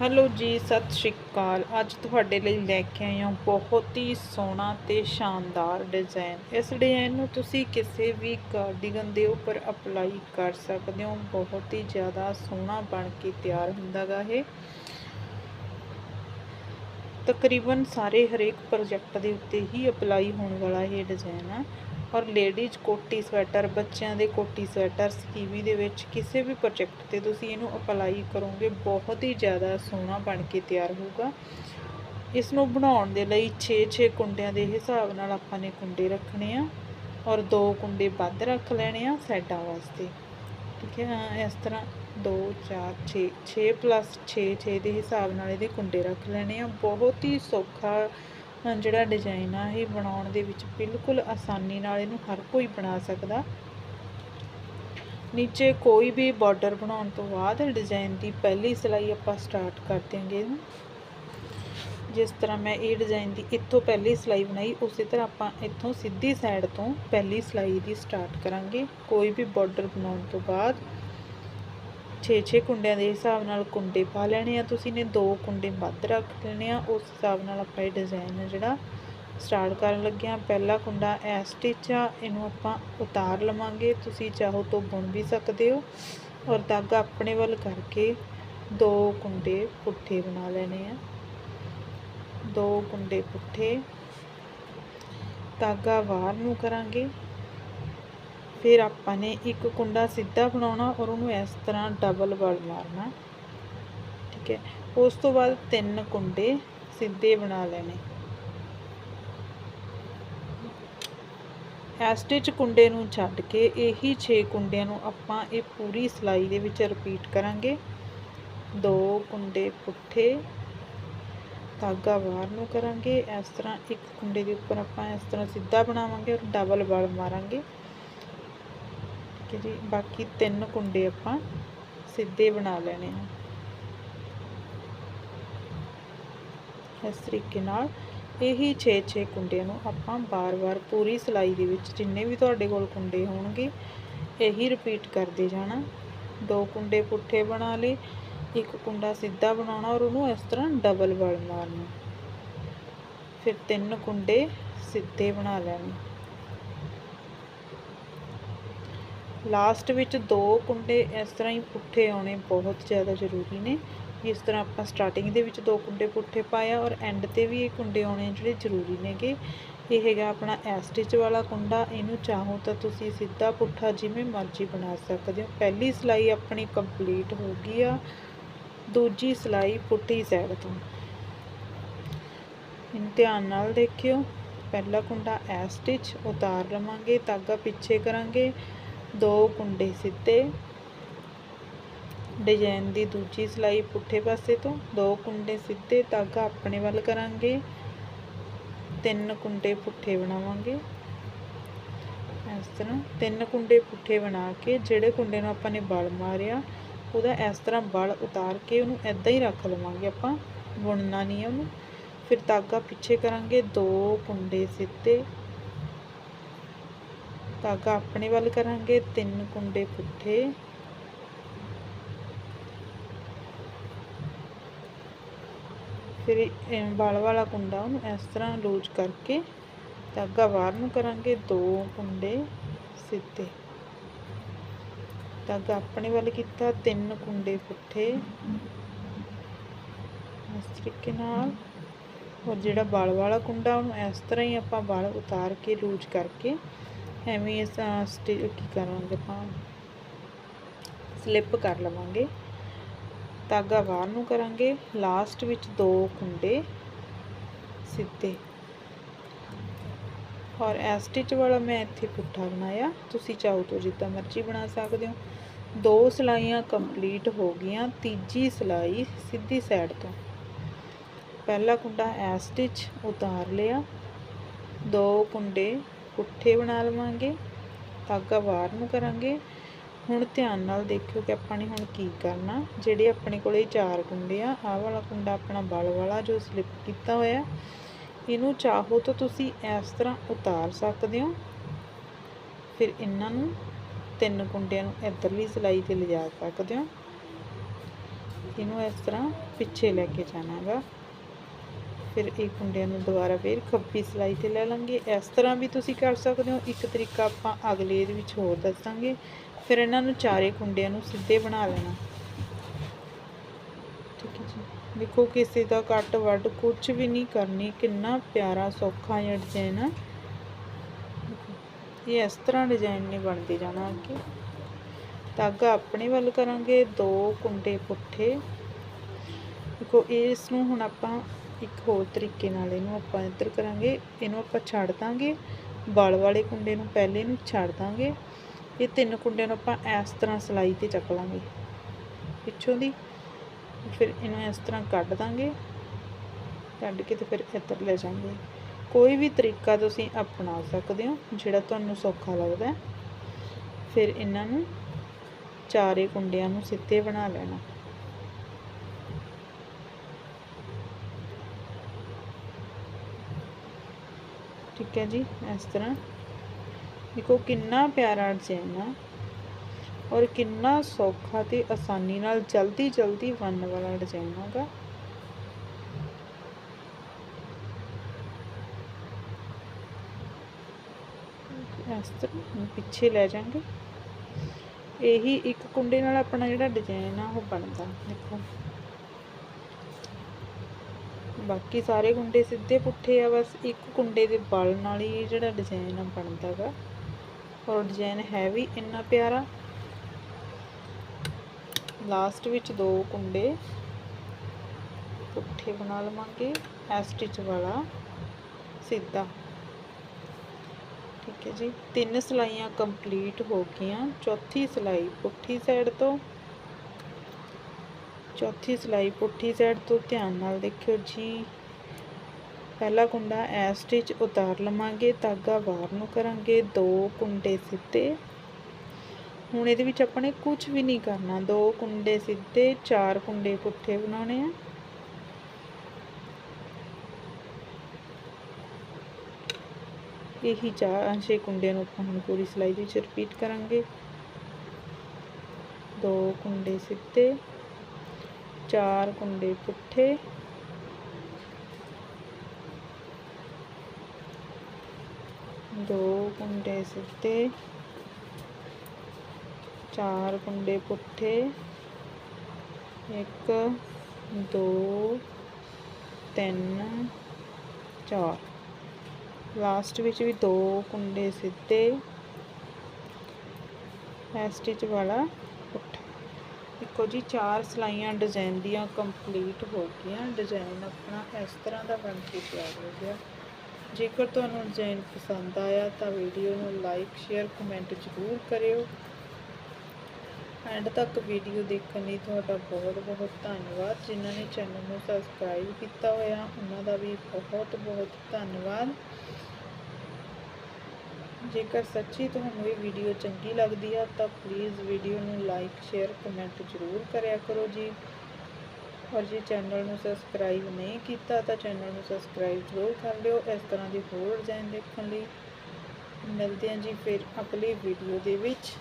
Hello ਜੀ, ਸਤਿ ਸ਼੍ਰੀ ਅਕਾਲ। ਅੱਜ ਤੁਹਾਡੇ ਲਈ ਲੈ ਕੇ ਆਈ ਹਾਂ ਬਹੁਤ ਹੀ ਸੋਹਣਾ ਤੇ ਸ਼ਾਨਦਾਰ ਡਿਜ਼ਾਈਨ ਇਸ ਡਿਜ਼ਾਈਨ ਨੂੰ ਤੁਸੀਂ ਕਿਸੇ ਵੀ ਕਾਰਡੀਗਨ ਦੇ ਉੱਪਰ ਅਪਲਾਈ ਕਰ ਸਕਦੇ ਹੋ। ਬਹੁਤ ਹੀ ਜ਼ਿਆਦਾ ਸੋਹਣਾ ਬਣ ਕੇ ਤਿਆਰ ਹੁੰਦਾਗਾ ਇਹ। ਤਕਰੀਬਨ ਸਾਰੇ ਹਰੇਕ ਪ੍ਰੋਜੈਕਟ ਦੇ ਉੱਤੇ ਹੀ ਅਪਲਾਈ ਹੋਣ ਵਾਲਾ ਇਹ ਡਿਜ਼ਾਈਨ ਆ। ਔਰ ਲੇਡੀਜ਼ ਕੋਟੀ ਸਵੈਟਰ ਬੱਚਿਆਂ ਦੇ ਕੋਟੀ ਸਵੈਟਰ ਸਕੀਵੀ ਦੇ ਵਿੱਚ ਕਿਸੇ ਵੀ ਪ੍ਰੋਜੈਕਟ ਤੇ ਤੁਸੀਂ ਇਹਨੂੰ ਅਪਲਾਈ ਕਰੋਗੇ, ਬਹੁਤ ਹੀ ਜ਼ਿਆਦਾ ਸੋਹਣਾ ਬਣ ਕੇ ਤਿਆਰ ਹੋਊਗਾ। ਇਸ ਨੂੰ ਬਣਾਉਣ ਦੇ ਲਈ 6-6 ਕੁੰਡਿਆਂ ਦੇ ਹਿਸਾਬ ਨਾਲ ਆਪਾਂ ਨੇ ਕੁੰਡੇ ਰੱਖਣੇ ਆ ਔਰ ਦੋ ਕੁੰਡੇ ਵੱਧ ਰੱਖ ਲੈਣੇ ਆ ਸਾਈਡਾਂ ਵਾਸਤੇ। ਠੀਕ ਹੈ ਇਸ ਤਰ੍ਹਾਂ 2 4 6 6 ਪਲੱਸ 6 6 ਦੇ ਹਿਸਾਬ ਨਾਲ ਇਹਦੇ ਕੁੰਡੇ ਰੱਖ ਲੈਣੇ ਆ। ਬਹੁਤ ਹੀ ਸੌਖਾ ਜਿਹੜਾ ਡਿਜ਼ਾਈਨ ਆ, ਇਹ ਬਣਾਉਣ ਦੇ ਵਿੱਚ ਬਿਲਕੁਲ ਆਸਾਨੀ ਨਾਲ ਇਹਨੂੰ ਹਰ ਕੋਈ ਬਣਾ ਸਕਦਾ। ਨੀਚੇ ਕੋਈ ਵੀ ਬਾਰਡਰ ਬਣਾਉਣ ਤੋਂ ਬਾਅਦ ਡਿਜ਼ਾਈਨ ਦੀ ਪਹਿਲੀ ਸਿਲਾਈ ਆਪਾਂ ਸਟਾਰਟ ਕਰ ਦਿਆਂਗੇ ਜਿਸ ਤਰ੍ਹਾਂ ਮੈਂ ਇਹ ਡਿਜ਼ਾਈਨ ਦੀ ਇੱਥੋਂ ਪਹਿਲੀ ਸਿਲਾਈ ਬਣਾਈ, ਉਸੇ ਤਰ੍ਹਾਂ ਆਪਾਂ ਇੱਥੋਂ ਸਿੱਧੀ ਸਾਈਡ ਤੋਂ ਪਹਿਲੀ ਸਿਲਾਈ ਦੀ ਸਟਾਰਟ ਕਰਾਂਗੇ। ਕੋਈ ਵੀ ਬਾਰਡਰ ਬਣਾਉਣ ਤੋਂ ਬਾਅਦ 6-6 ਕੁੰਡਿਆਂ ਦੇ ਹਿਸਾਬ ਨਾਲ ਕੁੰਡੇ ਪਾ ਲੈਣੇ ਆ। ਤੁਸੀਂ ਨੇ ਦੋ ਕੁੰਡੇ ਵੱਧ ਰੱਖ ਲੈਣੇ ਆ। ਉਸ ਹਿਸਾਬ ਨਾਲ ਆਪਾਂ ਇਹ ਡਿਜ਼ਾਈਨ ਜਿਹੜਾ ਸਟਾਰਟ ਕਰਨ ਲੱਗੇ ਆ। ਪਹਿਲਾ ਕੁੰਡਾ ਐ ਸਟਿਚ ਆ। ਇਹਨੂੰ ਆਪਾਂ ਉਤਾਰ ਲਵਾਂਗੇ। ਤੁਸੀਂ ਚਾਹੋ ਤੋਂ ਬੁਣ ਵੀ ਸਕਦੇ ਹੋ। ਔਰ ਧਾਗਾ ਆਪਣੇ ਵੱਲ ਕਰਕੇ ਦੋ ਕੁੰਡੇ ਪੁੱਠੇ ਬਣਾ ਲੈਣੇ ਆ। ਦੋ ਕੁੰਡੇ ਪੁੱਠੇ। ਧਾਗਾ ਬਾਹਰ ਨੂੰ ਕਰਾਂਗੇ। ਫਿਰ ਆਪਾਂ ਨੇ ਇੱਕ ਕੁੰਡਾ ਸਿੱਧਾ ਬਣਾਉਣਾ ਔਰ ਉਹਨੂੰ ਇਸ ਤਰ੍ਹਾਂ ਡਬਲ ਵਲ ਮਾਰਨਾ। ਠੀਕ ਹੈ। ਉਸ ਤੋਂ ਬਾਅਦ ਤਿੰਨ ਕੁੰਡੇ ਸਿੱਧੇ ਬਣਾ ਲੈਣੇ। ਇਸ ਸਟਿਚ ਕੁੰਡੇ ਨੂੰ ਛੱਡ ਕੇ ਇਹੀ 6 ਕੁੰਡਿਆਂ ਨੂੰ ਆਪਾਂ ਇਹ ਪੂਰੀ ਸਿਲਾਈ ਦੇ ਵਿੱਚ ਰਿਪੀਟ ਕਰਾਂਗੇ। ਦੋ ਕੁੰਡੇ ਪੁੱਠੇ ਧਾਗਾ ਬਾਹਰ ਨੂੰ ਕਰਾਂਗੇ। ਇਸ ਤਰ੍ਹਾਂ ਇੱਕ ਕੁੰਡੇ ਦੇ ਉੱਪਰ ਆਪਾਂ ਇਸ ਤਰ੍ਹਾਂ ਸਿੱਧਾ ਬਣਾਵਾਂਗੇ ਔਰ ਡਬਲ ਵਲ ਮਾਰਾਂਗੇ। ਠੀਕ ਹੈ ਜੀ, ਬਾਕੀ ਤਿੰਨ ਕੁੰਡੇ ਆਪਾਂ ਸਿੱਧੇ ਬਣਾ ਲੈਣੇ ਆ। ਇਸ ਤਰੀਕੇ ਨਾਲ ਇਹੀ 6-6 ਕੁੰਡਿਆਂ ਨੂੰ ਆਪਾਂ ਬਾਰ-ਬਾਰ ਪੂਰੀ ਸਿਲਾਈ ਦੇ ਵਿੱਚ ਜਿੰਨੇ ਵੀ ਤੁਹਾਡੇ ਕੋਲ ਕੁੰਡੇ ਹੋਣਗੇ, ਇਹੀ ਰਿਪੀਟ ਕਰਦੇ ਜਾਣਾ। ਦੋ ਕੁੰਡੇ ਪੁੱਠੇ ਬਣਾ ਲਏ, ਇੱਕ ਕੁੰਡਾ ਸਿੱਧਾ ਬਣਾਉਣਾ ਔਰ ਉਹਨੂੰ ਇਸ ਤਰ੍ਹਾਂ ਡਬਲ ਬਲ ਮਾਰਨਾ। ਫਿਰ ਤਿੰਨ ਕੁੰਡੇ ਸਿੱਧੇ ਬਣਾ ਲੈਣੇ। ਲਾਸਟ ਵਿੱਚ ਦੋ ਕੁੰਡੇ ਇਸ ਤਰ੍ਹਾਂ ਹੀ ਪੁੱਠੇ ਆਉਣੇ ਬਹੁਤ ਜ਼ਿਆਦਾ ਜ਼ਰੂਰੀ ਨੇ। ਜਿਸ ਤਰ੍ਹਾਂ ਆਪਾਂ ਸਟਾਰਟਿੰਗ ਦੇ ਵਿੱਚ ਦੋ ਕੁੰਡੇ ਪੁੱਠੇ ਪਾਇਆ ਔਰ ਐਂਡ ਤੇ ਵੀ ਇਹ ਕੁੰਡੇ ਆਉਣੇ ਜਿਹੜੇ ਜ਼ਰੂਰੀ ਨੇਗੇ। ਇਹ ਹੈਗਾ ਆਪਣਾ ਐ ਸਟਿਚ ਵਾਲਾ ਕੁੰਡਾ। ਇਹਨੂੰ ਚਾਹੋ ਤਾਂ ਤੁਸੀਂ ਸਿੱਧਾ ਪੁੱਠਾ ਜਿਵੇਂ ਮਰਜ਼ੀ ਬਣਾ ਸਕਦੇ ਹੋ। ਪਹਿਲੀ ਸਿਲਾਈ ਆਪਣੀ ਕੰਪਲੀਟ ਹੋ ਗਈ ਆ। ਦੂਜੀ ਸਿਲਾਈ ਪੁੱਠੀ ਸਾਈਡ ਤੋਂ। ਇਹਨੂੰ ਧਿਆਨ ਨਾਲ ਦੇਖਿਓ। ਪਹਿਲਾ ਕੁੰਡਾ ਐ ਉਤਾਰ ਲਵਾਂਗੇ, ਧਾਗਾ ਪਿੱਛੇ ਕਰਾਂਗੇ। ਦੋ ਕੁੰਡੇ ਸਿੱਧੇ। ਡਿਜ਼ਾਈਨ ਦੀ ਦੂਜੀ ਸਿਲਾਈ ਪੁੱਠੇ ਪਾਸੇ ਤੋਂ। ਦੋ ਕੁੰਡੇ ਸਿੱਧੇ ਧਾਗਾ ਆਪਣੇ ਵੱਲ ਕਰਾਂਗੇ। ਤਿੰਨ ਕੁੰਡੇ ਪੁੱਠੇ ਬਣਾਵਾਂਗੇ। ਇਸ ਤਰ੍ਹਾਂ ਤਿੰਨ ਕੁੰਡੇ ਪੁੱਠੇ ਬਣਾ ਕੇ, ਜਿਹੜੇ ਕੁੰਡੇ ਨੂੰ ਆਪਾਂ ਨੇ ਬਲ ਮਾਰਿਆ, ਉਹਦਾ ਇਸ ਤਰ੍ਹਾਂ ਬਲ ਉਤਾਰ ਕੇ ਉਹਨੂੰ ਐਦਾਂ ਹੀ ਰੱਖ ਲਵਾਂਗੇ ਆਪਾਂ। ਬੁਣਨਾ ਨਹੀਂ ਉਹਨੂੰ। ਫਿਰ ਧਾਗਾ ਪਿੱਛੇ ਕਰਾਂਗੇ। ਦੋ ਕੁੰਡੇ ਸਿੱਧੇ। ਧਾਗਾ ਆਪਣੇ ਵੱਲ ਕਰਾਂਗੇ, ਤਿੰਨ ਕੁੰਡੇ ਪੁੱਠੇ। ਫਿਰ ਇਹ ਬਲ ਵਾਲਾ ਕੁੰਡਾ ਉਹਨੂੰ ਇਸ ਤਰ੍ਹਾਂ ਲੂਜ ਕਰਕੇ ਧਾਗਾ ਬਾਹਰ ਨੂੰ ਕਰਾਂਗੇ, ਦੋ ਕੁੰਡੇ ਸਿੱਧੇ। ਧਾਗਾ ਆਪਣੇ ਵੱਲ ਕੀਤਾ, ਤਿੰਨ ਕੁੰਡੇ ਪੁੱਠੇ। ਇਸ ਤਰੀਕੇ ਨਾਲ ਔਰ ਜਿਹੜਾ ਬਲ ਵਾਲਾ ਕੁੰਡਾ, ਉਹਨੂੰ ਇਸ ਤਰ੍ਹਾਂ ਹੀ ਆਪਾਂ ਬਲ ਉਤਾਰ ਕੇ ਲੂਜ ਕਰਕੇ ਐਵੇਂ ਇਸ ਸਟਿਚ ਕੀ ਕਰਾਂਗੇ ਆਪਾਂ? ਸਲਿੱਪ ਕਰ ਲਵਾਂਗੇ। ਧਾਗਾ ਬਾਹਰ ਨੂੰ ਕਰਾਂਗੇ। ਲਾਸਟ ਵਿੱਚ ਦੋ ਕੁੰਡੇ ਸਿੱਧੇ। ਔਰ ਐ ਸਟਿਚ ਵਾਲਾ ਮੈਂ ਇੱਥੇ ਪੁੱਠਾ ਬਣਾਇਆ। ਤੁਸੀਂ ਚਾਹੋ ਤਾਂ ਜਿੱਦਾਂ ਮਰਜ਼ੀ ਬਣਾ ਸਕਦੇ ਹੋ। ਦੋ ਸਿਲਾਈਆਂ ਕੰਪਲੀਟ ਹੋ ਗਈਆਂ। ਤੀਜੀ ਸਿਲਾਈ ਸਿੱਧੀ ਸਾਈਡ ਤੋਂ। ਪਹਿਲਾ ਕੁੰਡਾ ਐ ਸਟਿਚ ਉਤਾਰ ਲਿਆ। ਦੋ ਕੁੰਡੇ ਪੁੱਠੇ ਬਣਾ ਲਵਾਂਗੇ, ਧਾਗਾ ਬਾਹਰ ਨੂੰ ਕਰਾਂਗੇ। ਹੁਣ ਧਿਆਨ ਨਾਲ ਦੇਖਿਓ ਕਿ ਆਪਾਂ ਨੇ ਹੁਣ ਕੀ ਕਰਨਾ। ਜਿਹੜੇ ਆਪਣੇ ਕੋਲੇ ਚਾਰ ਕੁੰਡੇ ਆ, ਆਹ ਵਾਲਾ ਕੁੰਡਾ ਆਪਣਾ ਬਲ ਵਾਲਾ ਜੋ ਸਲਿੱਪ ਕੀਤਾ ਹੋਇਆ, ਇਹਨੂੰ ਚਾਹੋ ਤਾਂ ਤੁਸੀਂ ਇਸ ਤਰ੍ਹਾਂ ਉਤਾਰ ਸਕਦੇ ਹੋ। ਫਿਰ ਇਹਨਾਂ ਨੂੰ ਤਿੰਨ ਕੁੰਡਿਆਂ ਨੂੰ ਇੱਧਰਲੀ ਸਿਲਾਈ ਤੇ ਲਿਜਾ ਸਕਦੇ ਹੋ। ਇਹਨੂੰ ਇਸ ਤਰ੍ਹਾਂ ਪਿੱਛੇ ਲੈ ਕੇ ਜਾਣਾਗਾ। ਫਿਰ ਇਹ ਕੁੰਡਿਆਂ ਨੂੰ ਦੁਬਾਰਾ ਫੇਰ ਖੱਬੀ ਸਲਾਈ ਤੇ ਲੈ ਲਾਂਗੇ। ਇਸ ਤਰ੍ਹਾਂ ਵੀ ਤੁਸੀਂ ਕਰ ਸਕਦੇ ਹੋ। ਇੱਕ ਤਰੀਕਾ ਆਪਾਂ ਅਗਲੇ ਦੇ ਵਿੱਚ ਹੋਰ ਦੱਸਾਂਗੇ। ਫਿਰ ਇਹਨਾਂ ਨੂੰ ਚਾਰੇ ਕੁੰਡਿਆਂ ਨੂੰ ਸਿੱਧੇ ਬਣਾ ਲੈਣਾ। ਠੀਕ ਹੈ ਜੀ। ਦੇਖੋ ਕਿਸੇ ਦਾ ਕੱਟ ਵੱਡ ਕੁਝ ਵੀ ਨਹੀਂ ਕਰਨੀ। ਕਿੰਨਾ ਪਿਆਰਾ, ਸੌਖਾ ਜਿਹਾ ਡਿਜ਼ਾਈਨ ਆ। ਇਹ ਇਸ ਤਰ੍ਹਾਂ ਡਿਜ਼ਾਈਨ ਨੇ ਬਣਦੇ ਜਾਣਾ ਅੱਗੇ। ਧਾਗਾ ਆਪਣੇ ਵੱਲ ਕਰਾਂਗੇ। ਦੋ ਕੁੰਡੇ ਪੁੱਠੇ। ਦੇਖੋ ਇਸ ਨੂੰ ਹੁਣ ਆਪਾਂ ਇੱਕ ਹੋਰ ਤਰੀਕੇ ਨਾਲ ਇਹਨੂੰ ਆਪਾਂ ਇੱਧਰ ਕਰਾਂਗੇ, ਇਹਨੂੰ ਆਪਾਂ ਛੱਡ ਦਾਂਗੇ। ਬਲ ਵਾਲੇ ਕੁੰਡੇ ਨੂੰ ਪਹਿਲੇ ਨੂੰ ਛੱਡ ਦਾਂਗੇ। ਇਹ ਤਿੰਨ ਕੁੰਡਿਆਂ ਨੂੰ ਆਪਾਂ ਇਸ ਤਰ੍ਹਾਂ ਸਲਾਈ ਤੇ ਚੱਕ ਲਾਂਗੇ। ਪਿੱਛੋਂ ਦੀ ਫਿਰ ਇਹਨੂੰ ਇਸ ਤਰ੍ਹਾਂ ਕੱਢ ਦਾਂਗੇ। ਕੱਢ ਕੇ ਤੇ ਫਿਰ ਇੱਧਰ ਲੈ ਜਾਵਾਂਗੇ। ਕੋਈ ਵੀ ਤਰੀਕਾ ਤੁਸੀਂ ਅਪਣਾ ਸਕਦੇ ਹੋ, ਜਿਹੜਾ ਤੁਹਾਨੂੰ ਸੌਖਾ ਲੱਗਦਾ। ਫਿਰ ਇਹਨਾਂ ਨੂੰ ਚਾਰੇ ਕੁੰਡਿਆਂ ਨੂੰ ਸਿੱਧੇ ਬਣਾ ਲੈਣਾ। ਠੀਕ ਹੈ ਜੀ, ਇਸ ਤਰ੍ਹਾਂ। ਦੇਖੋ ਕਿੰਨਾ ਪਿਆਰਾ ਡਿਜ਼ਾਈਨ ਆ ਔਰ ਕਿੰਨਾ ਸੌਖਾ ਤੇ ਆਸਾਨੀ ਨਾਲ ਜਲਦੀ ਜਲਦੀ ਬਣਨ ਵਾਲਾ ਡਿਜ਼ਾਈਨ ਹੈਗਾ। ਇਸ ਤਰ੍ਹਾਂ ਪਿੱਛੇ ਲੈ ਜਾਾਂਗੇ ਇਹੀ ਇੱਕ ਕੁੰਡੇ ਨਾਲ ਆਪਣਾ ਜਿਹੜਾ ਡਿਜ਼ਾਈਨ ਆ, ਉਹ ਬਣਦਾ, ਦੇਖੋ। ਬਾਕੀ ਸਾਰੇ ਕੁੰਡੇ ਸਿੱਧੇ ਪੁੱਠੇ ਆ, ਬਸ ਇੱਕ ਕੁੰਡੇ ਦੇ ਬਲ ਨਾਲ ਹੀ ਜਿਹੜਾ ਡਿਜ਼ਾਈਨ ਆ ਬਣਦਾ ਗਾ। ਔਰ ਡਿਜ਼ਾਈਨ ਹੈ ਵੀ ਇੰਨਾ ਪਿਆਰਾ। ਲਾਸਟ ਵਿੱਚ ਦੋ ਕੁੰਡੇ ਪੁੱਠੇ ਬਣਾ ਲਵਾਂਗੇ ਐ ਸਟਿਚ ਵਾਲਾ ਸਿੱਧਾ। ਠੀਕ ਹੈ ਜੀ, ਤਿੰਨ ਸਲਾਈਆਂ ਕੰਪਲੀਟ ਹੋ ਗਈਆਂ, ਚੌਥੀ ਸਲਾਈ ਪੁੱਠੀ ਸਾਈਡ ਤੋਂ ਚੌਥੀ ਸਿਲਾਈ ਪੁੱਠੀ ਸਾਈਡ ਤੋਂ ਧਿਆਨ ਨਾਲ ਦੇਖਿਓ ਜੀ। ਪਹਿਲਾ ਕੁੰਡਾ ਐ ਸਟਿਚ ਉਤਾਰ ਲਵਾਂਗੇ, ਧਾਗਾ ਬਾਹਰ ਨੂੰ ਕਰਾਂਗੇ, ਦੋ ਕੁੰਡੇ ਸਿੱਧੇ। ਹੁਣ ਇਹਦੇ ਵਿੱਚ ਆਪਾਂ ਨੇ ਕੁਝ ਵੀ ਨਹੀਂ ਕਰਨਾ, ਦੋ ਕੁੰਡੇ ਸਿੱਧੇ, ਚਾਰ ਕੁੰਡੇ ਪੁੱਠੇ ਬਣਾਉਣੇ ਆ। ਇਹੀ ਚਾਰ ਛੇ ਕੁੰਡਿਆਂ ਨੂੰ ਆਪਾਂ ਹੁਣ ਪੂਰੀ ਸਿਲਾਈ ਦੇ ਵਿੱਚ ਰਿਪੀਟ ਕਰਾਂਗੇ। ਦੋ ਕੁੰਡੇ ਸਿੱਧੇ। ਚਾਰ ਕੁੰਡੇ ਪੁੱਠੇ। ਦੋ ਕੁੰਡੇ ਸਿੱਧੇ। ਚਾਰ ਕੁੰਡੇ ਪੁੱਠੇ। ਇੱਕ, ਦੋ, ਤਿੰਨ, ਚਾਰ। ਲਾਸਟ ਵਿੱਚ ਵੀ ਦੋ ਕੁੰਡੇ ਸਿੱਧੇ। ਹੈ ਸਟਿਚ ਵਾਲਾ ਦੇਖੋ ਜੀ, ਚਾਰ ਸਲਾਈਆਂ ਡਿਜ਼ਾਈਨ ਦੀਆਂ ਕੰਪਲੀਟ ਹੋ ਗਈਆਂ। ਡਿਜ਼ਾਈਨ ਆਪਣਾ ਇਸ ਤਰ੍ਹਾਂ ਦਾ ਬਣ ਕੇ ਤਿਆਰ ਹੋ ਗਿਆ। ਜੇਕਰ ਤੁਹਾਨੂੰ ਡਿਜ਼ਾਈਨ ਪਸੰਦ ਆਇਆ ਤਾਂ ਵੀਡੀਓ ਨੂੰ ਲਾਈਕ ਸ਼ੇਅਰ ਕਮੈਂਟ ਜ਼ਰੂਰ ਕਰਿਓ। ਐਂਡ ਤੱਕ ਵੀਡੀਓ ਦੇਖਣ ਲਈ ਤੁਹਾਡਾ ਬਹੁਤ ਬਹੁਤ ਧੰਨਵਾਦ। ਜਿਨ੍ਹਾਂ ਨੇ ਚੈਨਲ ਨੂੰ ਸਬਸਕ੍ਰਾਈਬ ਕੀਤਾ ਹੋਇਆ, ਉਹਨਾਂ ਦਾ ਵੀ ਬਹੁਤ ਬਹੁਤ ਧੰਨਵਾਦ। ਜੇਕਰ ਸੱਚੀ ਤੁਹਾਨੂੰ ਇਹ ਵੀਡੀਓ ਚੰਗੀ ਲੱਗਦੀ ਆ, ਤਾਂ ਪਲੀਜ਼ ਵੀਡੀਓ ਨੂੰ ਲਾਈਕ ਸ਼ੇਅਰ ਕਮੈਂਟ ਜ਼ਰੂਰ ਕਰਿਆ ਕਰੋ ਜੀ। ਔਰ ਜੇ ਚੈਨਲ ਨੂੰ ਸਬਸਕ੍ਰਾਈਬ ਨਹੀਂ ਕੀਤਾ, ਤਾਂ ਚੈਨਲ ਨੂੰ ਸਬਸਕ੍ਰਾਈਬ ਜ਼ਰੂਰ ਕਰ ਲਿਓ ਇਸ ਤਰ੍ਹਾਂ ਦੀ ਹੋਰ ਡਿਜ਼ਾਈਨ ਦੇਖਣ ਲਈ। ਮਿਲਦੇ ਹਾਂ ਜੀ ਫਿਰ ਅਗਲੀ ਵੀਡੀਓ ਦੇ ਵਿੱਚ।